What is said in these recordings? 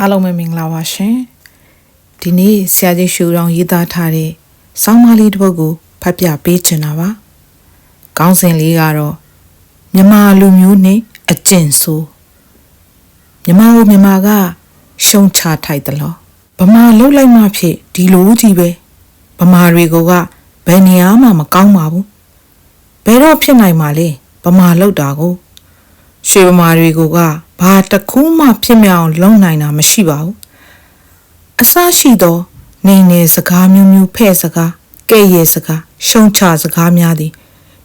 အားလုံးပဲမင်္ဂလာပါရှင်ဒီနေ့ဆရာကြီးရှူတောင်ရေးသားထားတဲ့စောင်းမလေးတစ်ပုဒ်ကိုဖတ်ပြပေးချင်တာပါခေါင်းစဉ်လေးကတော့မြမလူမျိုးနဲ့အကျင့်ဆိုးမြမကိုမြမကရှုံချထိုက်တယ်လို့ဗမာလှုပ်လိုက်မှဖြစ်ဒီလိုကြီးပဲဗမာတွေကကဘယ်နေရာမှမကောင်းပါဘူးဘယ်တော့ဖြစ်နိုင်မှာလဲဗမာလှုပ်တာကိုရွှေဗမာတွေကက ဘာတစ်ခုမှဖြစ်မြောင်လုံနိုင်တာမရှိပါဘူးအစရှိသောနေနေစကားမျိုးမျိုးဖဲ့စကားကဲ့ရဲ့စကားရှုံချစကားများသည်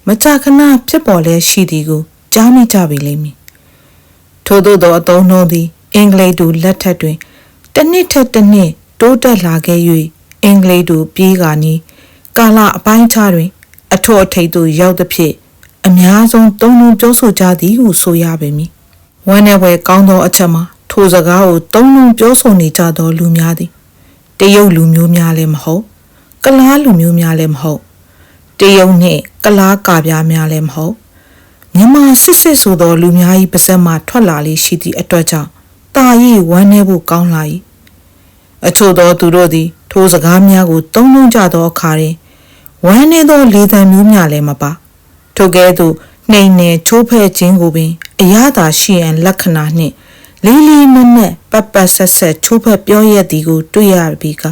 မကြာခဏဖြစ်ပေါ်လဲရှိသည်ကိုကြားမိကြပြီလိမ့်မည်ထို့သောသောအသုံးနှုန်းသည် အင်္ဂလိပ်တူလက်ထက်တွင်တစ်နှစ်ထက်တစ်နှစ်တိုးတက်လာခဲ့၍အင်္ဂလိပ်တူပြေးကာနီးကာလအပိုင်းခြားတွင် အထွတ်အထိပ်သို့ရောက်သဖြင့်အများဆုံးသုံးလုံးပြောဆိုကြသည်ဟုဆိုရပေမည် ဝမ်းနဲ့ဝဲကောင်းသောအချက်မှာထိုစကားကိုသုံးလုံးပြောဆိုနေကြသောလူများသည်တရုတ်လူမျိုးများလည်းမဟုတ်ကလားလူမျိုးများလည်းမဟုတ်တရုတ်နှင့်ကလားကာပြားများလည်းမဟုတ်မြန်မာစစ်စစ်ဆိုသောလူများ၏ပါဇက်မှထွက်လာလေရှိသည့်အတွက်ကြောင့်တာ၏ဝမ်းနည်းဖို့ကောင်းလာ၏အချို့သောသူတို့သည် ထိုစကားများကိုသုံးလုံးကြသောအခါတွင်ဝမ်းနည်းသောလေသံမျိုးများလည်းမပါထိုကဲ့သို့ နှိမ်နယ်ချိုးဖဲ့ခြင်းကိုပင်အရသာရှိရန်လက္ခဏာနှင့်လေးလေးနက်နက်ပတ်ပတ်ဆက်ဆက်ချိုးဖက်ပြောရသည်ကို တွေ့ရပြီက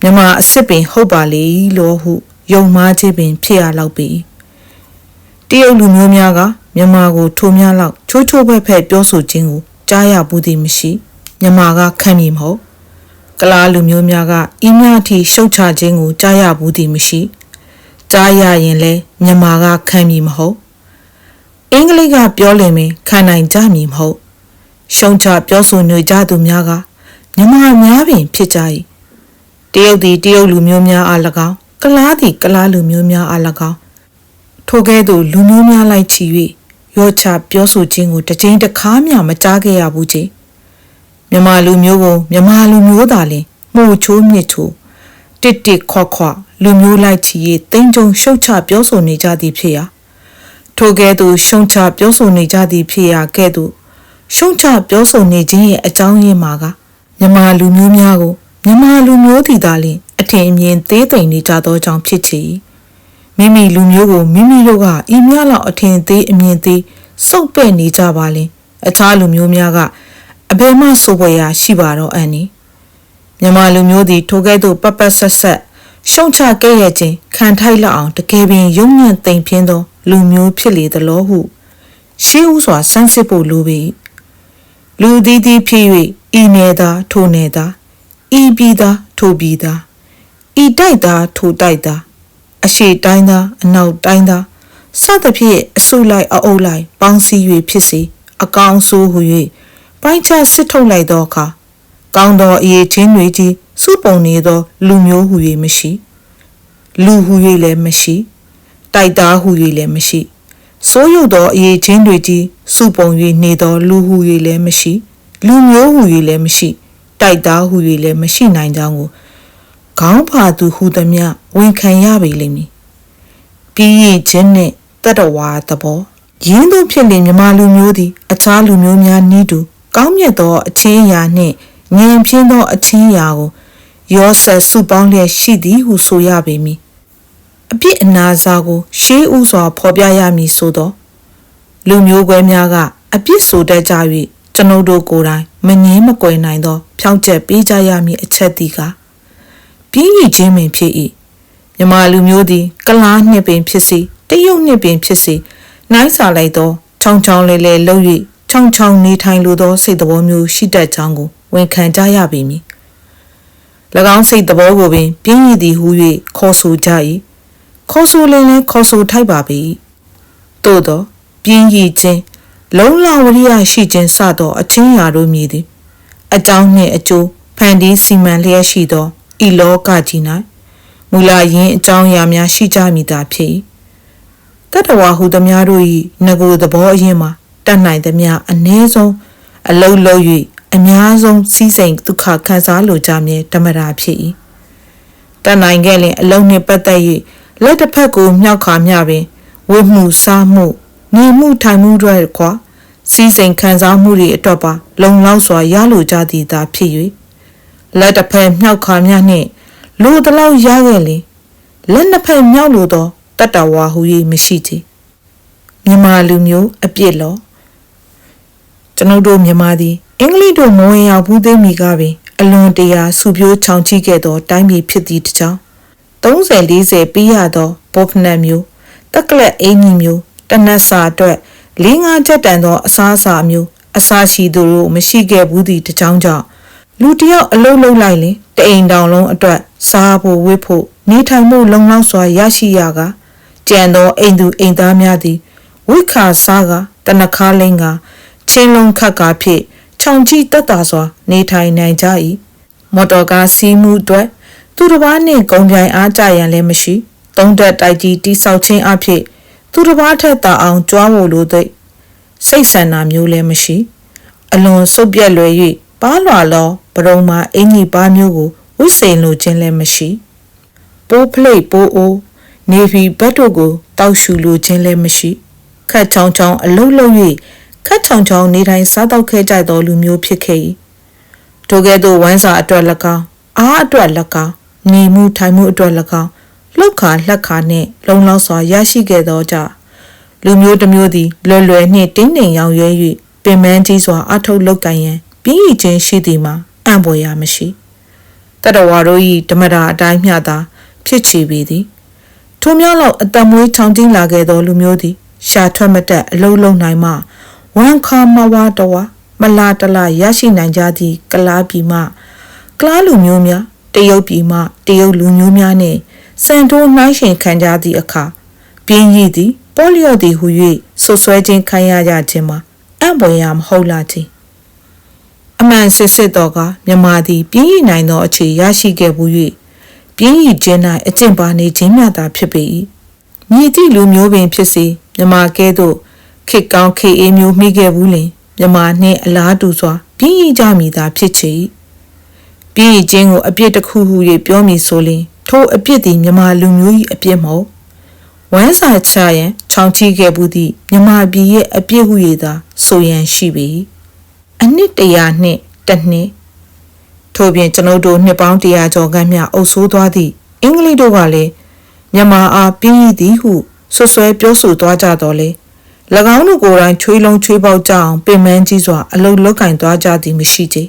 မြမအစ်စ်ပင် ဟုတ်ပါလေလို့ဟုယုံမားခြင်းပင် ဖြစ်ရလောက်ပြီတရုတ်လူမျိုးများကမြန်မာကို ထိုများလောက်ချိုးချိုးဖက်ဖက်ပြောဆိုခြင်းကိုကြားရဘူးသည်မရှိမြန်မာကခံမည်မဟုတ်ကလားလူမျိုးများကအင်းများထိရှုတ်ချခြင်းကိုကြားရဘူးသည်မရှိကြားရရင်လဲမြန်မာကခံမည်မဟုတ် အင်္ဂလိပ်ကပြောလင်ပင်ခံနိုင်ကြမည်မဟုတ်ရှုံချပြောဆိုနေကြသူများကမြန်မာများပင်ဖြစ်ကြ၏တရုတ်သည်တရုတ်လူမျိုးများအား၎င်းကလားသည်ကလားလူမျိုးများအား၎င်းထိုကဲ့သို့လူမျိုးများလိုက်ချီ၍ရောချပြောဆိုခြင်းကိုတစ်ကြိမ်တစ်ခါမျှမကြားခဲ့ရဘူးချင်းမြန်မာလူမျိုးကိုမြန်မာလူမျိုးသာလျှင်မှုချိုးမြစ်ချိုးတစ်တစ်ခွခွလူမျိုးလိုက်ချီ၍တင်းကြုံရှုတ်ချပြောဆိုနေကြသည်ဖြစ်ရာ ထိုကဲ့သို့ရှုံချပြောဆိုနေကြသည်ဖြစ်ရာကဲ့သို့ရှုံချပြောဆိုနေခြင်းရဲ့အကြောင်းရင်းမှာကမြန်မာလူမျိုးများကိုမြန်မာလူမျိုးတည်တာလင်အထင်အမြင်သေးသိမ်နေကြသောကြောင့်ဖြစ်ချေမိမိလူမျိုးကိုမိမိတို့ကဤမြလောက်အထင်သေးအမြင်သေးစုပ်ပဲ့နေကြပါလင်အခြားလူမျိုးများကအဘယ်မှစိုးပွဲရာရှိပါတော့အန်နီမြန်မာလူမျိုးသည်ထိုကဲ့သို့ပပဆက်ဆက်ရှုံချခဲ့ရခြင်းခံထိုက်လောက်အောင်တကယ်ပင်ယုံညံ့သိမ်ပြင်းသော လူမျိုးဖြစ်လေသလိုဟုရှေးဥစွာစမ်းစစ်ဖို့လိုပေလူသည်သည်ဖြစ်၍ဤနေသာထိုနေသာဤပြီးသာထိုပြီးသာဤတိုက်သာထိုတိုက်သာအရှိတိုင်းသာအနောက်တိုင်းသာစသဖြင့်အဆုလိုက်အအုပ်လိုက်ပေါင်းစည်း၍ဖြစ်စေအကောင်ဆိုးဟု၍ပိုင်းခြားစစ်ထုတ်လိုက်သောအခါကောင်းသောအရေးချင်းတွေကြီးစုပုံနေသော လူမျိုးဟု၍မရှိ လူဟု၍လည်းမရှိ တိုက်သားဟု၍လည်းမရှိစိုးရုပ်သောအရေးချင်းတွေကြီးစုပုံ၍နေသောလူဟု၍လည်းမရှိလူမျိုးဟု၍လည်းမရှိတိုက်သားဟု၍လည်းမရှိနိုင်ကြောင်းကိုခေါင်းဖာသူဟုသမျှဝန်ခံရပေလိမ့်မည်ပြီးရင်ခြင်းနှင့်တတဝါသဘောရင်းသူဖြစ်လင်မြမလူမျိုးသည်အခြားလူမျိုးများနည်းတူကောင်းမြတ်သောအချင်းအရာနှင့်ငြိမ်ပြင်းသောအချင်းအရာကိုရောဆက်စုပေါင်းလျက်ရှိသည်ဟုဆိုရပေမည် အပြစ်အနာစာကိုရှေးဥစွာဖော်ပြရမည်ဆိုသောလူမျိုးကွဲများကအပြစ်ဆိုတတ်ကြ၍ကျွန်ုပ်တို့ကိုယ်တိုင်မငင်းမကွယ်နိုင်သော ဖြောင့်ချက်ပေးကြရမည်အချက်သည်ကပြင်းရည်ခြင်းပင်ဖြစ်၏မြမလူမျိုးသည်ကလားနှစ်ပင်ဖြစ်စေတရုတ်နှစ်ပင်ဖြစ်စေနိုင်စာလိုက်သောချောင်းချောင်းလဲလဲလှုပ်၍ချောင်းချောင်းနေထိုင်လိုသောစိတ်သဘောမျိုးရှိတတ်ကြောင်းကိုဝန်ခံကြရပေမည်၎င်းစိတ်သဘောကိုပင်ပြင်းရည်သည်ဟု၍ခေါ်ဆိုကြ၏ ခေါ်ဆိုလင်းလင်းခေါ်ဆိုထိုက်ပါပြီသို့သောပြင်းရည်ခြင်းလုံလဝရိယရှိခြင်းစသော အချင်းရာတို့မြည်သည်အကြောင်းနှင့်အကျိုးဖန်တီးစီမံလျက်ရှိသောဤလောကကြီး၌မူလာယင်းအကြောင်းအရာများရှိကြမည်သာဖြစ်တတဝါဟုသမျှတို့၏ငကိုသဘောအရင်မှာတတ်နိုင်သမျှအ ਨੇ ဆုံးအလုံးလုံး၍အများဆုံးစီးစိမ်ဒုက္ခခံစားလိုကြမည်ဓမ္မရာဖြစ်၏တတ်နိုင်ခဲ့လင်အလုံးနှင့်ပတ်သက်၍ လက်တစ်ဖက်ကိုမြောက်ခါမျှပင်ဝတ်မှုစားမှုနေမှုထိုင်မှုတွေကွာစီးစိမ်ခံစားမှုတွေအတွက်ပါလုံလောက်စွာရလိုကြသည်သာဖြစ်၍လက်တစ်ဖက်မြောက်ခါမြနှင့်လိုတလောက်ရခဲ့လေလက်နှစ်ဖက်မြောက်လိုသောတတ္တဝါဟူ၍မရှိချေမြန်မာလူမျိုးအပြစ်လောကျွန်ုပ်တို့မြန်မာသည်အင်္ဂလိပ်တို့မဝင်ရောက်ဘူးသေးမီကပင်အလွန်တရာစုပြိုးချောင်ချိခဲ့သောတိုင်းပြည်ဖြစ်သည့်တကြောင် 30 40ပြီးရသောဘောဖနတ်မျိုးတက်ကလက်အင်းကြီးမျိုးတနတ်စာအတွက်၄၅ချက်တန်သောအစားအစာမျိုးအစာရှိသူတို့မရှိခဲ့ဘူးသည့်တကြောင်ကြောင့်လူတယောက်အလုံးလုံးလိုက်ရင်တအိမ်တောင်လုံးအတွက်စားဖို့ဝတ်ဖို့နေထိုင်မှုလုံလောက်စွာရရှိရကကြံသောအိမ်သူအိမ်သားများသည်ဝိခါစားကတနခါလိန်ကချင်းလုံးခတ်ကာဖြစ်ခြုံကြည့်တက်တာစွာ နေထိုင်နိုင်ကြ၏မော်တော်ကားစီးမှုအတွက် သူတစ်ပါးနှင့်ဂုံပြိုင်အားကြရန်လည်းမရှိသုံးသက်တိုက်ကြီးတိဆောက်ခြင်းအဖြစ်သူတစ်ပါးထက်သာအောင်ကြွားဖို့လိုသည်စိတ်ဆန္ဒမျိုးလည်းမရှိ အလွန်စုပ်ပြက်လွယ်၍ပါလွာလောဘရုံမှာအင်ကြီးပါမျိုးကိုဝိစိန်လိုခြင်းလည်းမရှိပိုးဖလိတ်ပိုးအိုးနေဗီဘတ်တို့ကိုတောက်ရှူလိုခြင်းလည်းမရှိခတ်ချောင်းချောင်းအလုံးလုံး၍ခတ်ချောင်းချောင်းနေတိုင်းစားတော့ခဲကြသောလူမျိုးဖြစ်ခဲ့၏ထိုကဲ့သို့ဝမ်းစာအတွက်၎င်းအားအတွက်၎င်း နေမှုထိုင်မှုအတွက်၎င်းလှုပ်ခါလှက်ခါနှင့်လုံလောက်စွာရရှိခဲ့သောကြောင့်လူမျိုးတစ်မျိုးသည်လွယ်လွယ်နှင့်တင်းတိမ်ရောင်ရဲ၍ပင်မကြီးစွာအထုတ်လုတ်ကန်ရန်ပြီးရခြင်းရှိသည်မှာအံ့ဖွယ်ရာမရှိတတဝါတို့၏ဓမ္မတာအတိုင်းမျှသာဖြစ်ချီပေသည်ထို့မြောက်လောက်အတမွေးချောင်းကျင်းလာခဲ့သောလူမျိုးသည်ရှာထွက်မတက်အလုံးလုံးနိုင်မှဝန်ခါမဝါတော်ဝါမလာတလာရရှိနိုင်ကြသည့်ကလားပြည်မှကလားလူမျိုးများ တရုတ်ပြည်မှတရုတ်လူမျိုးများနှင့်စံတိုးနှိုင်းရှင်ခံကြသည့်အခါပြင်းရည်သည်ပေါ်လျော့သည်ဟု၍ဆွဆွဲခြင်းခံရကြခြင်းမှာအံ့ပွန်ရာမဟုတ်လားချင်းအမှန်စစ်စစ်တော့ကမြမာသည်ပြင်းရည်နိုင်သောအခြေရရှိခဲ့ဘူး၍ပြင်းရည်ခြင်း၌အကျင့်ပါနေခြင်းမြတ်သာဖြစ်ပေ၏မြည်သည့်လူမျိုးပင်ဖြစ်စေမြမာကဲ့သို့ခေကောင်းခေအေးမျိုးမိခဲ့ဘူးလင်မြမာနှင့်အလားတူစွာပြင်းရည်ကြမိသာဖြစ်ချေ၏ ပြင်းရည်ခြင်းကိုအပြစ်တစ်ခုဟု၍ပြောမည်ဆိုလျှင်ထိုအပြစ်သည်မြမာလူမျိုး၏အပြစ်မဟုတ်ဝမ်းစာချရန်ခြောင်ချီခဲ့ဘူးသည့်မြမာပြည်ရဲ့အပြစ်ဟု၍သာဆိုရန်ရှိပေ၏အနှစ်တရာနှင့်တစ်နှစ်ထို့ပြင်ကျွန်ုပ်တို့နှစ်ပေါင်းတရာကျော်ခန့်မြအုပ်ဆိုးသွားသည့်အင်္ဂလိပ်တို့ကလည်းမြန်မာအားပြင်းရည်သည်ဟုဆွဆွဲပြောဆိုသွားကြတော်လေ၎င်းတို့ကိုယ်တိုင်ချွေးလုံးချွေးပေါက်ကြအောင်ပင်မကြီးစွာအလုတ်လုတ်ကင်သွားကြသည်မရှိချေ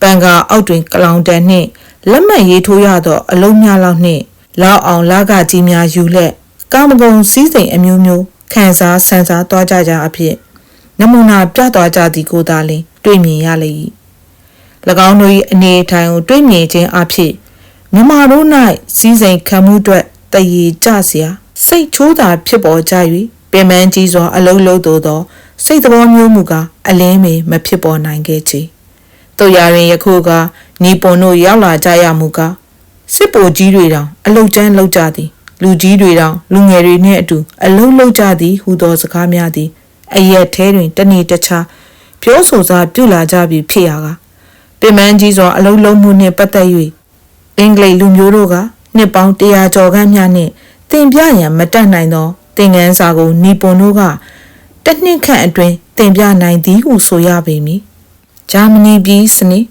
ပန်ကာအောက်တွင်ကလောင်တန်နှင့်လက်မှတ်ရေးထိုးရသောအလုံးများလောက်နှင့်လောက်အောင်လာကကြီးများယူလက်ကာမဂုဏ်စည်းစိမ်အမျိုးမျိုးခံစားဆန်စားသွားကြကြအဖြစ်နမူနာပြသွားကြသည်ကိုသာလျှင်တွေ့မြင်ရလေ၏၎င်းတို့၏အနေအထိုင်ကိုတွေ့မြင်ခြင်းအဖြစ်မြမတို့၌စည်းစိမ်ခံမှုအတွက်တည်ရကြเสียစိတ်ချိုးတာဖြစ်ပေါ်ကြ၍ပင်မကြီးစွာအလုံးလုံးသို့သောစိတ်သဘောမျိုးမူကားအလင်းမေမဖြစ်ပေါ်နိုင်ခဲ့ချေ တို့ရရင်ယခုကနီပွန်တို့ရောက်လာကြရမူကားစစ်ပိုကြီးတွေတောင်အလုတ်ကျန်းလောက်ကြသည် လူကြီးတွေတောင်လူငယ်တွေနှင့်အတူအလုံးလုံးကြသည်ဟူသောစကားများသည်အရက်ထဲတွင်တနေ့တခြားပြောဆိုစားပြုလာကြပြီဖြစ်ရာကပင်မကြီးစွာအလုံးလုံးမှုနှင့်ပတ်သက်၍အင်္ဂလိပ်လူမျိုးတို့ကနှစ်ပေါင်းတရာကျော်ခန့်များနှင့်တင်ပြရန်မတတ်နိုင်သောသင်ငန်းစာကိုနီပွန်တို့ကတစ်နှစ်ခန့်အတွင်းသင်ပြနိုင်သည်ဟုဆိုရပေမည် ဂျာမနီပြည်စနစ်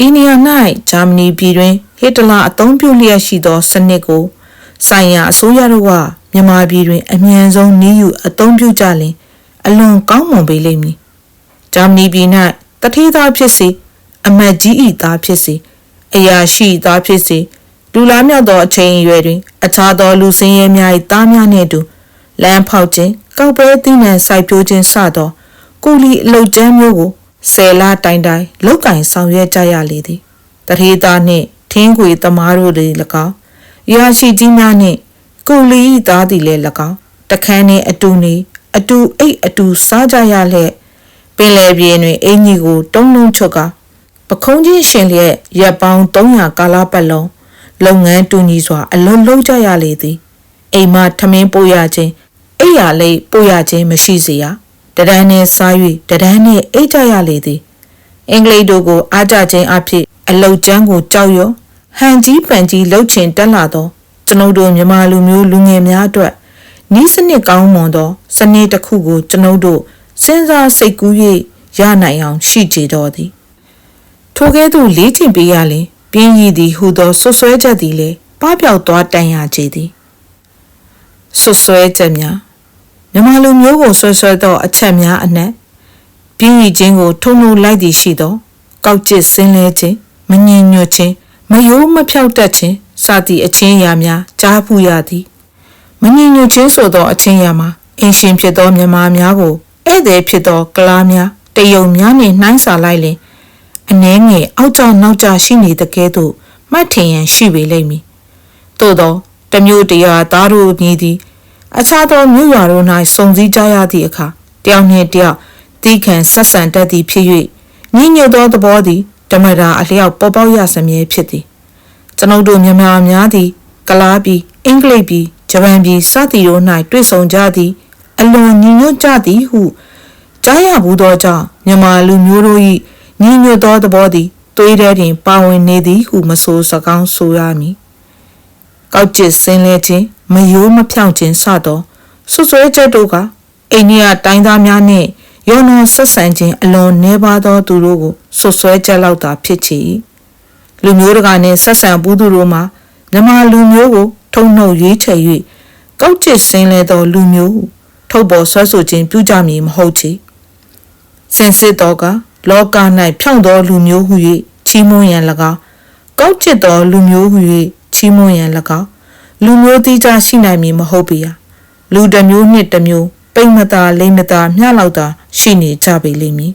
အီနီယာ၌ဂျာမနီပြည်တွင်ဟစ်တလာအသုံးပြုလျက်ရှိသောစနစ်ကိုဆိုင်ရာအစိုးရတို့ကမြန်မာပြည်တွင် အမြန်ဆုံးနည်းယူအသုံးပြုကြလင် အလွန်ကောင်းမွန်ပေလိမ့်မည်ဂျာမနီပြည်၌တထေးသားဖြစ်စေအမတ်ကြီးဤသားဖြစ်စေအရာရှိသားဖြစ်စေလူလားမြောက်သောအချိန်အရွယ်တွင် အခြားသောလူစင်းရဲများ၏သားများနှင့်အတူလမ်းဖောက်ခြင်းကောက်ပွဲသီးနှံစိုက်ပျိုးခြင်းစသောကိုလီအလုတ်ကျမ်းမျိုးကို ဆယ်လတိုင်တိုင်လောက်ကင်ဆောင်ရွက်ကြရလေသည်တထေးသားနှင့်ထင်းခွေသမားတို့သည်၎င်းရာရှိကြီးများနှင့်ကိုလီ၏သားသည်လည်း၎င်းတခန်းနှင့်အတူနေအတူအိတ်အတူစားကြရလျက်ပင်လယ်ပြင်တွင်အင်ကြီးကိုတုံးလုံးချွတ်ကပခုံးချင်းရှင်လျက်ရပ်ပေါင်း300ကာလပတ်လုံးလုပ်ငန်းတူညီစွာအလုံးလုံးကြရလေသည်အိမ်မထမင်းပို့ရခြင်းအိယာလိတ်ပို့ရခြင်းမရှိစေရ တဒန်းနဲ့စား၍တဒန်းနဲ့အိတ်ကြရလေသည်အင်္ဂလိပ်တို့ကိုအားကြခြင်းအဖြစ်အလုတ်ကျန်းကိုကြောက်ရွံ့ဟန်ကြီးပန်ကြီးလှုပ်ချင်တက်လာသောကျွန်ုပ်တို့မြန်မာလူမျိုးလူငယ်များအတွက်နီးစနစ်ကောင်းမွန်သော စနစ်တစ်ခုကိုကျွန်ုပ်တို့စဉ်းစားစိတ်ကူး၍ရနိုင်အောင်ရှိကြတော်သည်ထိုကဲ့သို့လေးချင်ပေးရလင်ပြင်းရည်သည်ဟူသောဆွဆွဲချက်သည်လည်းပပျောက်သွားတန်ရကြသည်ဆွဆွဲချက်များ မြမလူမျိုးကိုဆွဆွဲသောအချက်များအနက်ပြင်းရည်ခြင်းကိုထုံထုံလိုက်သည်ရှိသောကောက်ကျစ်စင်းလဲခြင်းမငြင်ညွတ်ခြင်းမယိုးမဖြောက်တတ်ခြင်းစသည့်အချင်းအရာများကြားဖူးရသည်မငြင်ညွတ်ခြင်းဆိုသောအချင်းအရာမှာအင်ရှင်ဖြစ်သောမြမများကိုဧည့်သည်ဖြစ်သောကလားများတယုံများနှင့်နှိုင်းစာလိုက်လင်အနှဲငယ်အောက်ကျနောက်ကျရှိနေတဲ့ကဲ့သို့မှတ်ထင်ရန်ရှိပေလိမ့်မည်သို့သောတမျိုးတရားသားတို့မြည်သည် အခြားသောမြို့ရွာတို့၌စုံစည်းကြရသည့်အခါတယောက်နှင့်တယောက်တီးခံဆက်ဆံတတ်သည်ဖြစ်၍ညဉ့်ညွတ်သောသဘောသည်ဓမ္မတာအလျောက်ပေါ်ပေါက်ရစမြဲဖြစ်သည်ကျွန်ုပ်တို့မြန်မာများသည်ကလားပြည်အင်္ဂလိပ်ပြည်ဂျပန်ပြည်စသည်တို့၌တွေ့ဆုံကြသည်အလွန်ညီညွတ်ကြသည်ဟုကြားရဘူးသောကြောင့်မြန်မာလူမျိုးတို့၏ညီညွတ်သောသဘောသည်သွေးထဲတွင်ပါဝင်နေသည်ဟုမဆိုစကောင်းဆိုရမည်ကောက်ကျစ်စင်းလဲခြင်း မယိုးမဖြောင့်ခြင်းစသောဆွဆွဲချက်တို့ကအိန္ဒိယတိုင်းသားများနှင့်ယောနောဆက်ဆံခြင်းအလွန်နှဲပါသောသူတို့ကိုဆွဆွဲချက်လောက်သာဖြစ်ချ၏လူမျိုးတကာနှင့်ဆက်ဆံဘူးသူတို့မှာမြန်မာလူမျိုးကို ထုံနှုတ်ရွေးချယ်၍ကောက်ကျစ်စင်းလဲသောလူမျိုးဟုထုတ်ပေါ်ဆွဲဆိုခြင်းပြုကြမည်မဟုတ်ချေစင်စစ်တော်ကလောက၌ဖြောင့်သောလူမျိုးဟု၍ချီးမွမ်းရန်၎င်းကောက်ကျစ်သောလူမျိုးဟု၍ချီးမွမ်းရန်၎င်း လူမျိုးတိကျရှိနိုင်မည်မဟုတ်ပေရလူတစ်မျိုးနှင့်တစ်မျိုးပိတ်မသာလိမ့်မသာမျှလောက်သာရှိနေကြပေလိမ့်မည်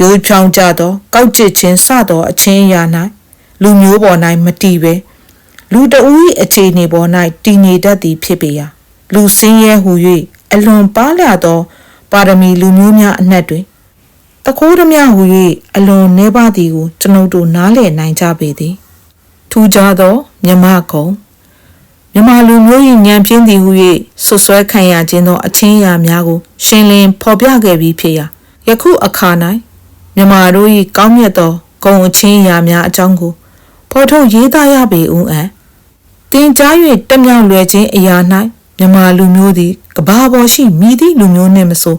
ရိုးဖြောင်းကြသောကောက်ကျစ်ခြင်းစသောအချင်းအရာ၌လူမျိုးပေါ်၌မတည်ပဲလူတဦး၏အခြေအနေပေါ်၌တည်နေတတ်သည်ဖြစ်ပေရာလူစင်းရဲဟု၍အလွန်ပါလျသော ပါရမီလူမျိုးများအနက်တွင်တခိုးသမျှဟု၍အလွန်နှဲပါသည်ကိုကျွန်ုပ်တို့နားလည်နိုင်ကြပေသည်ထူးခြားသောမြမကုံ မြမလူမျိုး၏ဉာဏ်ပြင်းသည်ဟု၍ဆွဆွဲခံရခြင်းသောအချင်းအရာများကို ရှင်းလင်းဖော်ပြခဲ့ပြီးဖြစ်ရာယခုအခါ၌မြမတို့၏ကောင်းမြတ်သောဂုံအချင်းအရာများအကြောင်းကိုဖော်ထုတ်ရေးသားရပေဦးအံ့တင်ကြား၍တမြောင်လွယ်ခြင်းအရာ၌မြမလူမျိုးသည်ကဘာပေါ်ရှိမိသည့်လူမျိုးနှင့်မဆို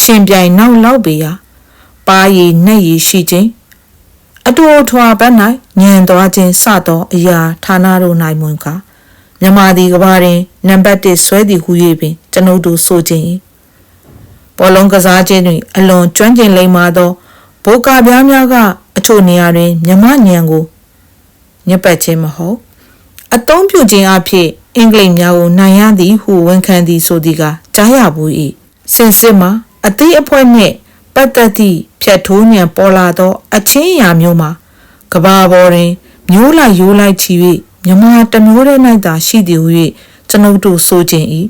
ရှင်ပြိုင်နောက်လောက်ပေရာပါရည်နှက်ရည်ရှိခြင်းအတူထွာဘက်၌ညံသွားခြင်းစသောအရာဌာနတို့၌မွန်ကား မြမသည်ကဘာတွင်နံပါတ်1ဆွဲသည်ဟု၍ပင်ကျွန်ုပ်တို့ဆိုခြင်းဘောလုံးကစားခြင်းတွင်အလွန်ကျွမ်းကျင်လိမ္မာသောဘိုကာပြားများကအချို့နေရာတွင်မြမညံကိုညက်ပတ်ခြင်းမဟုတ်အသုံးပြုခြင်းအဖြစ်အင်္ဂလိပ်များကိုနိုင်ရသည်ဟုဝန်ခံသည်ဆိုသည်ကကြားရဘူး၏စင်စစ်မှာအသေးအဖွဲနှင့်ပတ်သက်သည့်ဖြတ်ထိုးညံပေါ်လာသော အချင်းအရာမျိုးမှာကဘာပေါ်တွင်မျိုးလိုက်ရိုးလိုက်ချီ၍ မြမတစ်မျိုးတည်း၌သာရှိသည်ဟု၍ကျွန်ုပ်တို့ဆိုခြင်း၏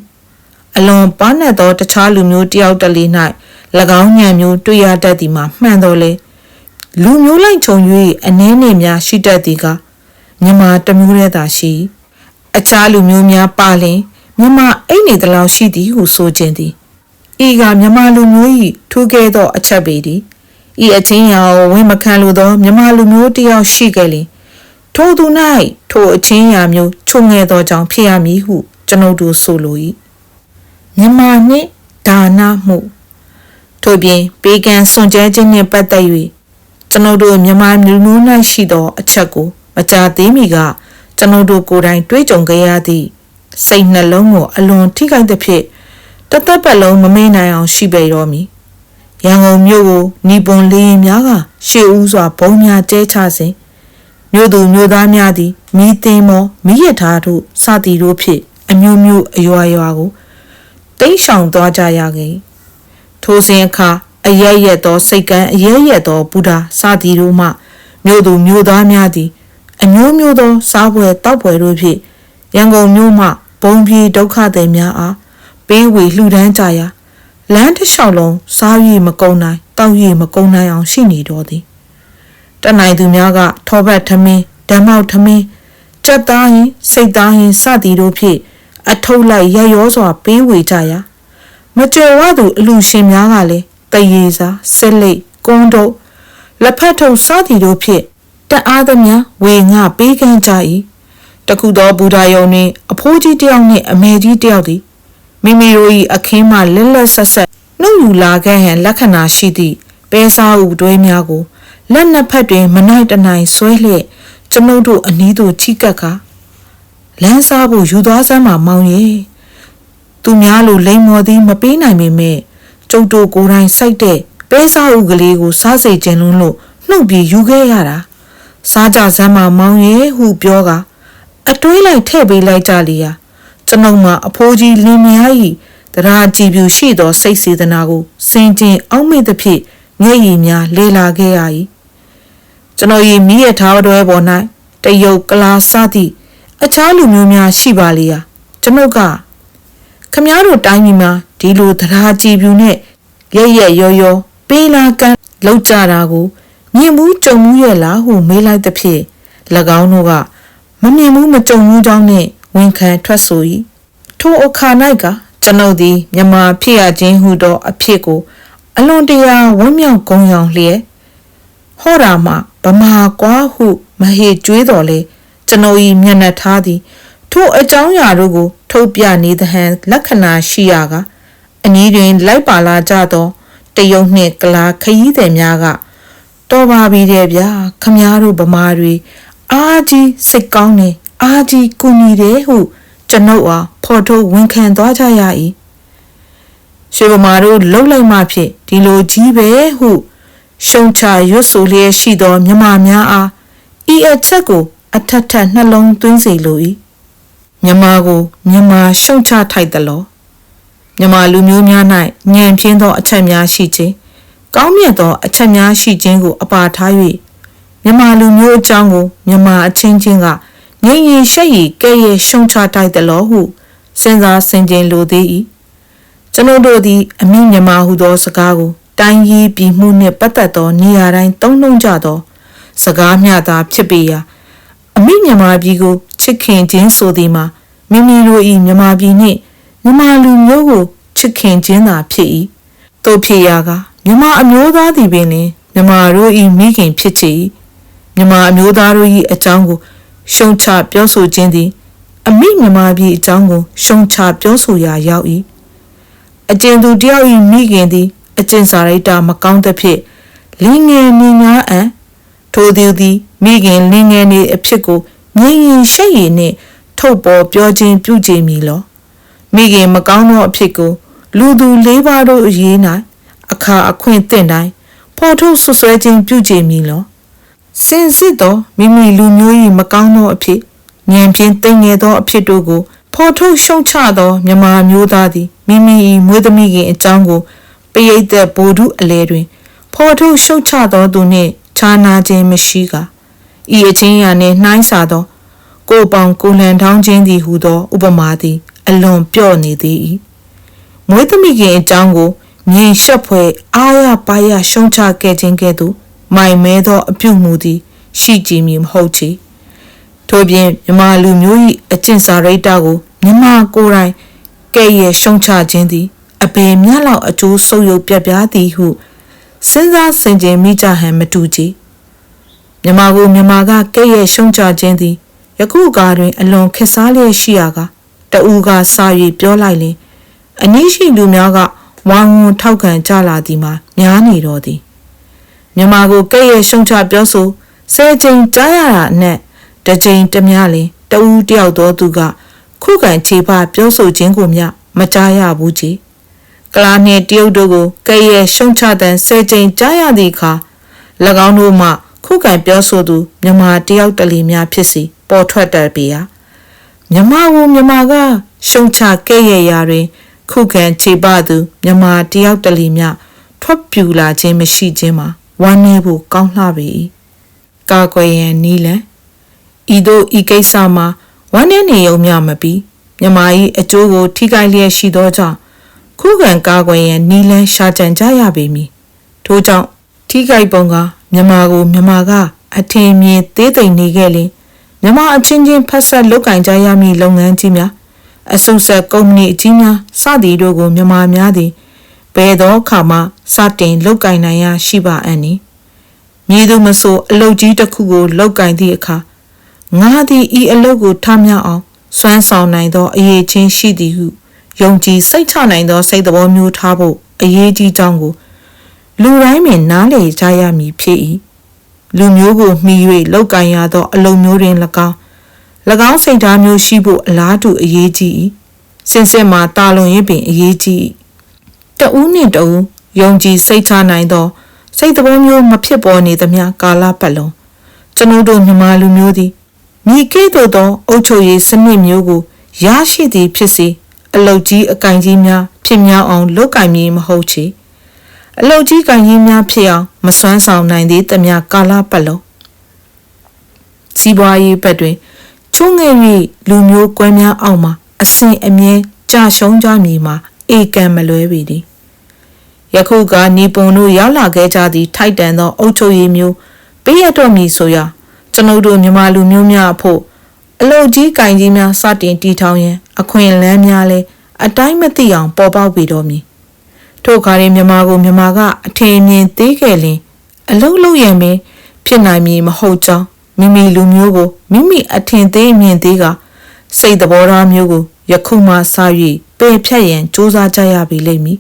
အလွန်ပါနတ်သောတခြားလူမျိုးတယောက်တလေ၌၎င်းညံမျိုးတွေ့ရတတ်သည်မှာမှန်တော်လေလူမျိုးလိုက်ခြုံ၍အနှင်းနှင့်များရှိတတ်သည်ကမြမတစ်မျိုးတည်းသာရှိအခြားလူမျိုးများပါလင်မြမအိတ်နေသလောက်ရှိသည်ဟုဆိုခြင်းသည်ဤကမြမလူမျိုး၏ထူးကဲသောအချက်ပေသည်ဤအချင်းရာကိုဝင်မခံလိုသောမြမလူမျိုးတယောက်ရှိခဲ့လင် ထိုသူ၌ထိုအချင်းရာမျိုးချုံငယ်သောကြောင့်ဖြစ်ရမည်ဟု ကျွန်ုပ်တို့ဆိုလို၏မြမနှင့်ဒါနမှုထို့ပြင်ပေကံစွန့်ကြဲခြင်းနှင့်ပတ်သက်၍ကျွန်ုပ်တို့မြမလူမျိုး၌ရှိသော အချက်ကိုမကြာသေးမီကကျွန်ုပ်တို့ကိုယ်တိုင်တွေးကြုံခဲ့ရသည့်စိတ်နှလုံးကိုအလွန်ထိခိုက်သဖြင့်တသက်ပတ်လုံးမမေ့နိုင်အောင်ရှိပေတော့မည်ရန်ကုန်မြို့ကိုနီပွန်လေးရင်များကရှေ့ဦးစွာဘုံများကျဲချစဉ် မြို့သူမြို့သားများသည်မိသိမ်းမောမိရထားတို့စသည်တို့ဖြင့်အမျိုးမျိုးအရွာရွာကိုတိတ်ဆောင်သွားကြရခဲ့ထိုစဉ်အခါအရရက်သောစိတ်ကံအရရက်သောဘုရားစသည်တို့မှမြို့သူမြို့သားများသည်အမျိုးမျိုးသောစားပွဲတောက်ပွဲတို့ဖြင့်ရန်ကုန်မြို့မှဘုံပြေဒုက္ခသည်များအားပေးဝေလှူဒန်းကြရာလမ်းတစ်လျှောက်လုံးစားရည်မကုန်းနိုင်တောက်ရည်မကုန်းနိုင်အောင်ရှိနေတော့သည် တနိုင်သူများကထောဘတ်ထမင်းဓမ္မောက်ထမင်းကြက်သားရင်စိတ်သားရင်စသည်တို့ဖြင့်အထုပ်လိုက်ရရောစွာပေးဝေကြရာမကြွယ်ဝသူအလူရှင်များကလည်းတရေစာဆက်လိတ်ကုန်းတို့လက်ဖက်ထုပ်စသည်တို့ဖြင့်တအားသမျှဝေငှပေးကမ်းကြ၏တခုသောဘူဒါယုံနှင့်အဖိုးကြီးတယောက်နှင့်အမေကြီးတယောက်သည်မိမိတို့၏အခင်းမှလက်လက်ဆက်ဆက်နှုတ်ယူလာခဲ့ဟန်လက္ခဏာရှိသည့်ပဲစားဥတွဲများကို လက်နှစ်ဖက်တွင် မနိုင်တနိုင်ဆွဲလျက်ကျွန်ုပ်တို့အနီးသို့ချိကပ်ကာလမ်းစားဖို့ယူသွားစမ်းမှာမောင်ရဲ့သူများလိုလိမ်မော်သည်မပေးနိုင်ပေမဲ့ကျုပ်တို့ကိုယ်တိုင်စိုက်တဲ့ပဲစားဥကလေးကိုစားစိတ်ခြင်းလုံးလို့နှုတ်ပြီးယူခဲ့ရတာစားကြစမ်းမှာမောင်ရဲ့ဟုပြောကာအတွင်းလိုက်ထည့်ပေးလိုက်ကြလျာကျွန်ုပ်မှအဖိုးကြီးလင်းမယား၏တရားကြည်ပြူရှိသောစိတ်စေတနာကိုစင်ကျင်အောက်မေ့သဖြင့်မျက်ရည်များလေလာခဲ့ရ၏ ကျွန်တော်၏မိရထားတော်ပေါ်၌တရုတ်ကလာစသည့်အခြားလူမျိုးများရှိပါလေရာကျွန်ုပ်ကခမားတို့တိုင်းပြည်မှာဒီလိုတရားကြည်ပြူနဲ့ရရက်ရောရောပေးလာကန်လောက်ကြတာကိုမြင်မှုကြုံမှုရဲ့လားဟုမေးလိုက်သဖြင့်၎င်းတို့ကမမြင်မှုမကြုံမှုကြောင့်နှင့်ဝန်ခံထွက်ဆို၏ထိုအခါ၌ကကျွန်ုပ်သည်မြမဖြစ်ရခြင်းဟုသောအဖြစ်ကို အလွန်တရာဝမ်းမြောက်ဂုဏ်ရောင်လျက် ဟောတာမှဗမာကွာဟုမဟေကျွေးတော်လေကျွန်ုပ်၏မျက်နှာထားသည်ထိုအကြောင်းအရာတို့ကို ထုတ်ပြနေသဟန်လက္ခဏာရှိရာကအနည်းတွင် လိုက်ပါလာကြသောတယုံနှင့်ကလာခရီးသည်များကတော်ပါပြီတဲ့ဗျာခမားတို့ဗမာတွေအားကြီးစိတ်ကောင်းနေအားကြီးကူညီတယ်ဟုကျွန်ုပ်အားဖော်ထုတ်ဝန်ခံသွားကြရ၏ရွှေဗမာတို့လှုပ်လိုက်မှဖြစ်ဒီလိုကြီးပဲဟု ရှုံချရွတ်ဆိုလျက်ရှိသောမြမများအားဤအချက်ကို အထက်ထက်နှလုံးသွင်းစေလို၏မြမကိုမြမရှုံချထိုက်သလောမြမလူမျိုးများ၌ညံပြင်းသောအချက်များရှိခြင်းကောင်းမြတ်သောအချက်များရှိခြင်းကိုအပါထား၍မြမလူမျိုးအကြောင်းကိုမြမအချင်းချင်းကငြိမ်ရင်ရှက်ရီကဲ့ရဲ့ရှုံချတိုက်သလောဟုစဉ်းစားဆင်ခြင်လိုသေး၏ကျွန်ုပ်တို့သည်အမိမြမဟုသောစကားကို တိုင်းရေးပြည်မှုနှင့်ပတ်သက်သောနေရာတိုင်းသုံးနှုံကြသော စကားမျှသာဖြစ်ပေရာအမိမြမပြည်ကိုချစ်ခင်ခြင်းဆိုသည်မှာမိမိတို့၏မြမပြည်နှင့်မြမလူမျိုးကိုချစ်ခင်ခြင်းသာဖြစ်၏တို့ဖြစ်ရာကမြမအမျိုးသားသည်ပင်လင်မြမတို့၏မိခင်ဖြစ်ချ၏မြမအမျိုးသားတို့၏အကြောင်းကိုရှုံချပြောဆိုခြင်းသည်အမိမြမပြည်အကြောင်းကိုရှုံချပြောဆိုရာရောက်၏အကျဉ်သူတယောက်၏မိခင်သည် အကျင့်စာရိတ္တမကောင်းသဖြင့်လင်းငယ်နေများအံထိုသူသည်မိခင်လင်းငယ်နေအဖြစ်ကိုငြိမ်ရင်ရှိတ်ရည်နှင့်ထုတ်ပေါ်ပြောခြင်းပြုခြင်းမီလောမိခင်မကောင်းသောအဖြစ်ကို လူသူလေးပါးတို့အရေး၌အခါအခွင့်သင့်တိုင်းဖော်ထုတ်ဆွဆွဲခြင်းပြုခြင်းမီလောစင်စစ်သောမိမိလူမျိုး၏မကောင်းသောအဖြစ်ဉာဏ်ဖြင့်သိငယ်သောအဖြစ်တို့ကိုဖော်ထုတ်ရှုံချသောမြမာမျိုးသားသည်မိမိ၏မွေးသမီးခင်အကြောင်းကို ပရိသတ်ဗိုလ်ဓုအလဲတွင် ဖော်ထုတ်ရှုံချသောသူနှင့်ခြားနာခြင်းမရှိကဤအချင်းရာနှင့်နှိုင်းစာသော ကိုပေါင်ကိုလန်ထောင်းခြင်းသည်ဟူသော ဥပမာသည် အလွန်ပြော့နေသည်၏မွေးသမီးခင်အကြောင်းကိုမြင်ရှက်ဖွယ်အားရပါရရှုံချခဲ့ခြင်းကဲ့သို့မိုင်မဲသောအပြုမှုသည် ရှိကြည်မည်မဟုတ်ချေထို့ပြင်မြမလူမျိုး၏အကျင့်စာရိတ္တကိုမြမကိုယ်တိုင်ကဲ့ရဲ့ရှုံချခြင်းသည် အပေမြတ်လောက်အကျိုးဆုပ်ယုပ်ပြပြသည်ဟုစဉ်းစားဆင်ခြင်မိကြဟန်မတူကြမြမကိုမြမကကဲ့ရဲ့ရှုံချခြင်းသည်ယခုကားတွင် အလွန်ခက်စားလျက်ရှိရာကတူကစာ၍ပြောလိုက်လင်အနည်းရှိလူများကဝါငွန်ထောက်ခံကြလာသည်မှာများနေတော်သည်မြမကိုကဲ့ရဲ့ရှုံချပြောဆိုဆယ်ကြိမ်ကြားရတာနဲ့တစ်ကြိမ်တမျှလင်တူတယောက်သောသူကခုခံခြေဖပြောဆိုခြင်းကိုမျှမကြားရဘူးကြီး ကလာနှင့်တရုတ်တို့ကိုကဲ့ရဲ့ရှုံချတဲ့ဆယ်ကြိမ်ကြားရသည့်အခါ၎င်းတို့မှခုခံပြောဆိုသူမြမတယောက်တလီများဖြစ်စီပေါ်ထွက်တတ်ပေရာမြမကိုမြမကရှုံချကဲ့ရဲ့ရာတွင် ခုခံခြေပသူမြမတယောက်တလီများထွက်ပြူလာခြင်းမရှိခြင်းမှာဝမ်းနည်းဖို့ကောင်းလှပေ၏ကာကွယ်ရန်နီးလန်ဤသို့ဤကိစ္စမှာဝမ်းနည်းနေုံမျှမပြီးမြမ၏အကျိုးကိုထိခိုက်လျက်ရှိသောကြောင့် ခုခံကာကွယ်ရန်နီလန်းရှာကြံကြရပေမည်ထို့ကြောင့်ထိခိုက်ပုံကမြမကိုမြမကအထင်မြင်သေးသိမ်နေခဲ့လင်မြမအချင်းချင်းဖက်ဆက်လုပ်ကင်ကြရမည့်လုပ်ငန်းကြီးများအဆုတ်ဆက်ကုမ္ပဏီအကြီးများစသည်တို့ကိုမြမများသည်ဘယ်သောအခါမှစတင်လုပ်ကင်နိုင်ရရှိပါအံ့နီမည်သူမဆိုအလုတ်ကြီးတစ်ခုကိုလောက်ကင်သည့်အခါငါသည်ဤအလုတ်ကိုထားမြောက်အောင်စွမ်းဆောင်နိုင်သောအရေးချင်းရှိသည်ဟု ယုံကြည်စိတ်ချနိုင်သောစိတ်သဘောမျိုးထားဖို့အရေးကြီးကြောင်းကိုလူတိုင်းပင်နားလည်ကြရမည်ဖြစ်၏လူမျိုးကိုမှီ၍လောက်ကင်ရသော အလုံမျိုးတွင်၎င်း၎င်းစိတ်ဓာတ်မျိုးရှိဖို့အလားတူအရေးကြီး၏စင်စစ်မှာတာလွန်ရင်ပင်အရေးကြီး၏တဦးနှင့်တဦးယုံကြည်စိတ်ချနိုင်သောစိတ်သဘောမျိုးမဖြစ်ပေါ်နေသမျှကာလပတ်လုံးကျွန်ုပ်တို့မြန်မာလူမျိုးသည်မိကဲ့သို့သောအုပ်ချုပ်ရေးစနစ်မျိုးကိုရရှိသည်ဖြစ်စေ အလုတ်ကြီးအကင်ကြီးများဖြစ်များအောင်လုပ်ကင်မည်မဟုတ်ချေအလုတ်ကြီးကင်ကြီးများဖြစ်အောင်မစွမ်းဆောင်နိုင်သေးသမျှကာလပတ်လုံးစီးပွားရေးဘက်တွင်ချုံငယ်၍လူမျိုးကွဲများအောင်မှာအစဉ်အမြဲကြာရှုံးကြမည်မှာအေကံမလွဲပေသည်ယခုကနီပွန်တို့ရောက်လာခဲ့ကြသည့်ထိုက်တန်သောအုတ်ချုပ်ရည်မျိုးပေးရတော့မည်ဆိုရာကျွန်ုပ်တို့မြန်မာလူမျိုးများအဖို့အလုတ်ကြီးကင်ကြီးများစတင်တီထောင်ရန် အခွင့်အလမ်းများလဲအတိုင်းမသိအောင်ပေါ်ပေါက်ပြီးတော့မည်ထို့ခါရင်မြန်မာကိုမြန်မာကအထင်မြင်သေးခဲ့လင်အလုတ်လို့ရန်ပင်ဖြစ်နိုင်မည်မဟုတ်ကြောင်းမိမိလူမျိုးကိုမိမိအထင်သေးမြင်သေးကစိတ်သဘောထားမျိုးကိုယခုမှစ၍ပယ်ဖြတ်ရန်စူးစမ်းကြရပြီလိမ့်မည်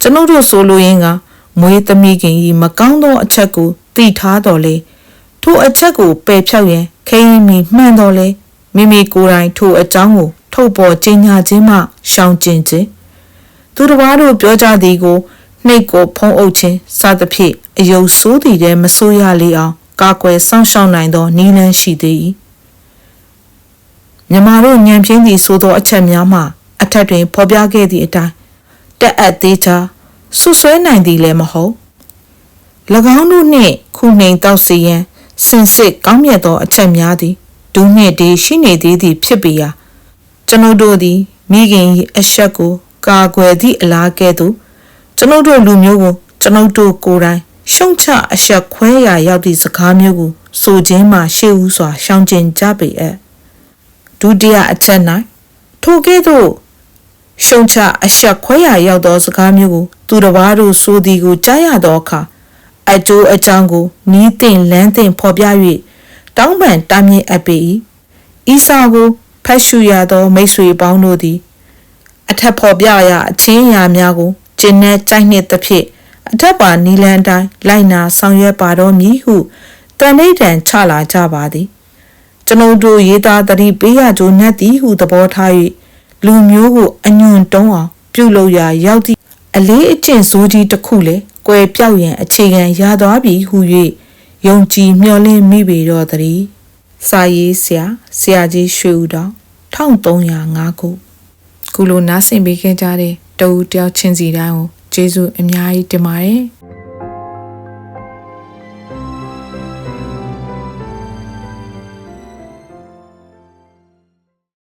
ကျွန်ုပ်တို့ဆိုလိုရင်းကမွေးသမီးခင်ကြီးမကောင်းသောအချက်ကိုသိထားတော်လေထိုအချက်ကိုပယ်ဖြောက်ရန်ခရင်မီမှန်တော်လေမိမိကိုယ်တိုင်ထိုအကြောင်းကို ထုတ်ပေါ်ကြေညာခြင်းမှရှောင်ကျဉ်ခြင်းသူတစ်ပါးတို့ပြောကြသည်ကိုနှိတ်ကိုဖုံးအုပ်ခြင်းစသဖြင့်အယုံဆိုးသည်တည်းမဆိုးရလေအောင်ကာကွယ်စောင့်ရှောက်နိုင်သောနည်းလမ်းရှိသေး၏မြမတို့ညံပြင်းသည့်ဆိုသောအချက်များမှာအထက်တွင်ဖော်ပြခဲ့သည့်အတိုင်းတက်အပ်သေးချာဆွဆွဲနိုင်သည်လည်းမဟုတ်၎င်းတို့နှင့်ခုနှိမ်တောက်စီရန်စင်စစ်ကောင်းမြတ်သောအချက်များသည်ဒူးနှင့်ဒီရှိနေသေးသည်ဖြစ်ပေရာ ကျွန်ုပ်တို့သည်မိခင်၏အဆက်ကို ကာကွယ်သည့်အလားကဲ့သို့ကျွန်ုပ်တို့လူမျိုးကိုကျွန်ုပ်တို့ကိုယ်တိုင်ရှုံချအဆက်ခွဲရာရောက်သည့်စကားမျိုးကိုဆိုခြင်းမှရှေ့ဦးစွာရှောင်ကျဉ်ကြပေအပ်ဒုတိယအချက်၌ထိုကဲ့သို့ရှုံချအဆက်ခွဲရာရောက်သောစကားမျိုးကို သူတစ်ပါးတို့ဆိုသည်ကိုကြားရသောအခါအကျိုးအကြောင်းကိုနီးတင်လန်းတင်ဖော်ပြ၍တောင်းပန်တားမြစ်အပ်ပေ၏ဤစာကို ဖတ်ရှုရသော မိတ်ဆွေပေါင်းတို့သည် အထက်ဖော်ပြရာအချင်းအရာများကိုကျင့်နဲ့ကြိုက်နှစ်သဖြင့်အထက်ပါနီလန်တိုင်းလိုက်နာဆောင်ရွက်ပါတော့မည်ဟုတန်ဋိဌံချလာကြပါသည်ကျွန်ုပ်တို့ရေးသားသတိပေးရကြိုးနှက်သည်ဟုသဘောထား၍လူမျိုးကိုအညွန့်တုံးအောင်ပြုလုပ်ရာရောက်သည့်အလေးအကျင့်စိုးကြီးတစ်ခုလေကွယ်ပြောက်ရန်အခြေခံရသွားပြီဟု၍ယုံကြည်မျှော်လင့်မိပေတော့တည်း စာရေးဆရာဆရာကြီးရွှေဦးတော်1305ခုခုလိုနားဆင်ပေးခဲ့ကြတဲ့တဦးတယောက်ချင်းစီတိုင်းကိုကျေးဇူးအများကြီးတင်ပါတယ်